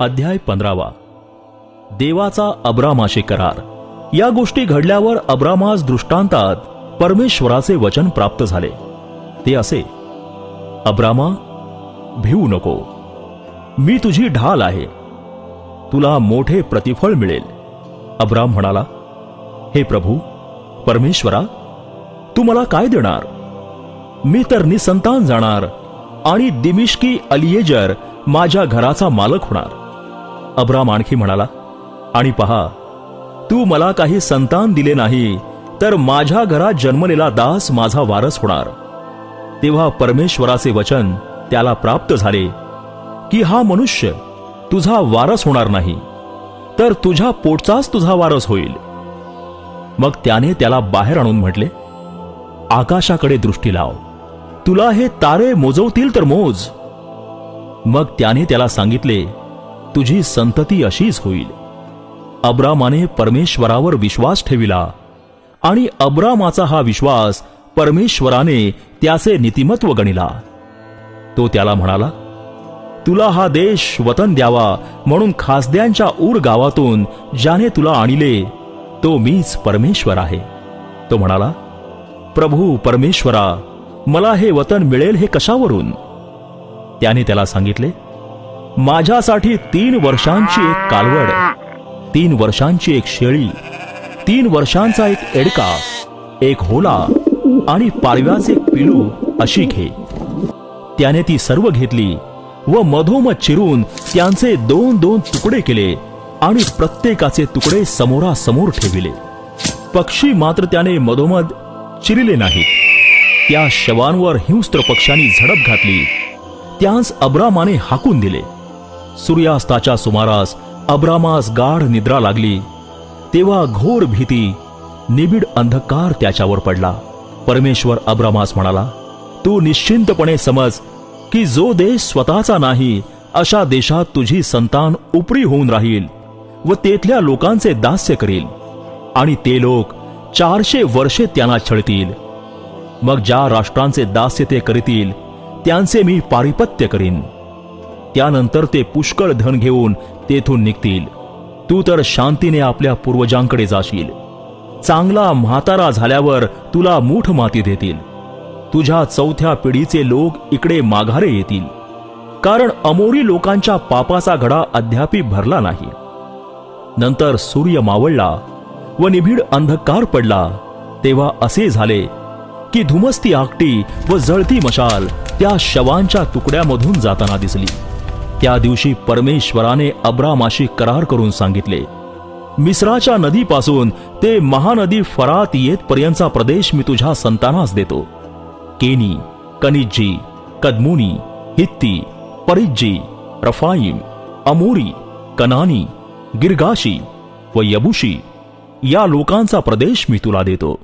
अध्याय पंधरावा. देवाचा अब्रामाशी करार. या गोष्टी घडल्यावर अब्रामास दृष्टांतात परमेश्वराचे वचन प्राप्त झाले. ते असे अब्रामा भिवू नको. मी तुझी ढाल आहे. तुला मोठे प्रतिफळ मिळेल. अब्राम म्हणाला हे प्रभू परमेश्वरा तू मला काय देणार? मी तर निसंतान जाणार आणि दिमिश्की अलियेजर माझ्या घराचा मालक होणार. अब्राम आणखी म्हणाला आणि पहा तू मला काही संतान दिले नाही तर माझ्या घरात जन्मलेला दास माझा वारस होणार. तेव्हा परमेश्वराचे वचन त्याला प्राप्त झाले की हा मनुष्य तुझा वारस होणार नाही तर तुझ्या पोटचाच तुझा वारस होईल. मग त्याने त्याला बाहेर आणून म्हटले आकाशाकडे दृष्टी लाव तुला हे तारे मोजवतील तर मोज. मग त्याने त्याला सांगितले तुझी संतती अशीच होईल. अब्रामाने परमेश्वरावर विश्वास ठेविला आणि अब्रामाचा हा विश्वास परमेश्वराने त्याचे नीतिमत्व गणिला. तो त्याला म्हणाला तुला हा देश वतन द्यावा म्हणून खासद्यांच्या ऊर गावातून ज्याने तुला आणले तो मीच परमेश्वर आहे. तो म्हणाला प्रभू परमेश्वरा मला हे वतन मिळेल हे कशावरून? त्याने त्याला सांगितले माझ्यासाठी तीन वर्षांची एक कालवड तीन वर्षांची एक शेळी तीन वर्षांचा एक एडका एक होला आणि पारव्याचे पिलू अशी घे. त्याने ती सर्व घेतली व मधोमध चिरून त्यांचे दोन दोन तुकडे केले आणि प्रत्येकाचे तुकडे समोरासमोर ठेविले. पक्षी मात्र त्याने मधोमध चिरिले नाहीत. त्या शवांवर हिंस्त्र पक्षांनी झडप घातली. त्यास अब्रामाने हाकून दिले. सूर्यास्ताच्या सुमारास अब्रामास गाढ निद्रा लागली. तेव्हा घोर भीती निबिड अंधकार त्याच्यावर पडला. परमेश्वर अब्रामास म्हणाला तू निश्चिंतपणे समज की जो देश स्वतःचा नाही अशा देशात तुझी संतान उपरी होऊन राहील व तेथल्या लोकांचे दास्य करील. आणि ते लोक चारशे वर्षे त्यांना छळतील. मग ज्या राष्ट्रांचे दास्य ते करतील त्यांचे मी पारिपत्य करीन. त्यानंतर ते पुष्कळ धन घेऊन तेथून निघतील. तू तर शांतीने आपल्या पूर्वजांकडे जाशील. चांगला म्हातारा झाल्यावर तुला मूठ माती देतील. तुझ्या चौथ्या पिढीचे लोक इकडे माघारे येतील. कारण अमोरी लोकांच्या पापाचा घडा अद्यापी भरला नाही. नंतर सूर्य मावळला व निभिड अंधकार पडला. तेव्हा असे झाले की धुमस्ती आकटी व जळती मशाल त्या शवांच्या तुकड्यामधून जाताना दिसली. त्या दिवशी परमेश्वराने अब्रामाशी करार करून सांगितले मिस्राच्या नदीपासून ते महानदी फरात येतपर्यंतचा प्रदेश मी तुझ्या संतानास देतो. केनी कनिज्जी कदमुनी हित्ती परिज्जी रफाईम अमोरी कनानी गिरगाशी व यबुशी या लोकांचा प्रदेश मी तुला देतो.